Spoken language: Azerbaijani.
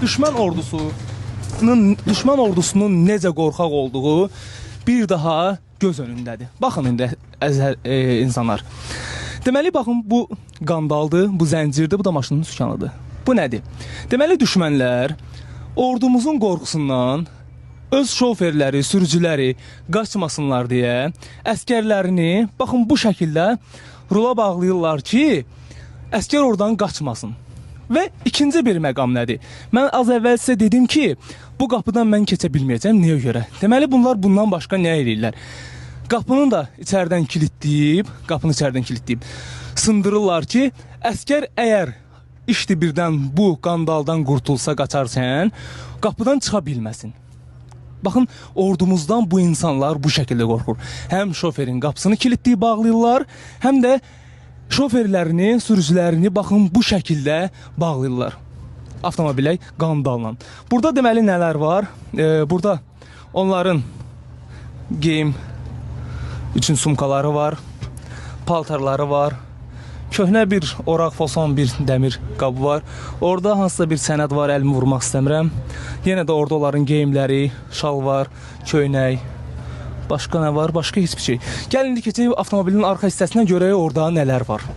düşmən ordusunun düşmən ordusunun necə qorxaq olduğu bir daha göz önündədir. Baxın indi əzəl e, insanlar. Deməli baxın bu qandaldır, bu zəncirdir, bu da maşının sükanıdır. Bu nədir? Deməli düşmənlər ordumuzun qorxusundan öz şoferləri, sürücüləri qaçmasınlar deyə əskərlərini baxın bu şəkildə rula bağlayırlar ki, əskər oradan qaçmasın. Və ikinci bir məqam nədir? Mən az əvvəl sizə dedim ki, bu qapıdan mən keçə bilməyəcəm. Niyə görə? Deməli bunlar bundan başqa nə edirlər? Qapını da içərdən kilitləyib, qapını içərdən kilitləyib sındırırlar ki, əskər əgər işdi birdən bu qandaldan qurtulsa qaçarsan, qapıdan çıxa bilməsin. Baxın, ordumuzdan bu insanlar bu şəkildə qorxur. Həm şoferin qapısını kilitləyib bağlayırlar, həm də şoferlərini, sürücülərini baxın bu şəkildə bağlayırlar. Avtomobilə qandalla. Burada deməli nələr var? Ee, burada onların geyim üçün sumkaları var, paltarları var. Köhnə bir oraq fason bir dəmir qabı var. Orada hansısa bir sənəd var, əlimi vurmaq istəmirəm. Yenə də orada onların geyimləri, şalvar, köynək, Başqa nə var? Başqa heç bir şey. Gəlin indi keçək avtomobilin arxa hissəsinə görək orada nələr var.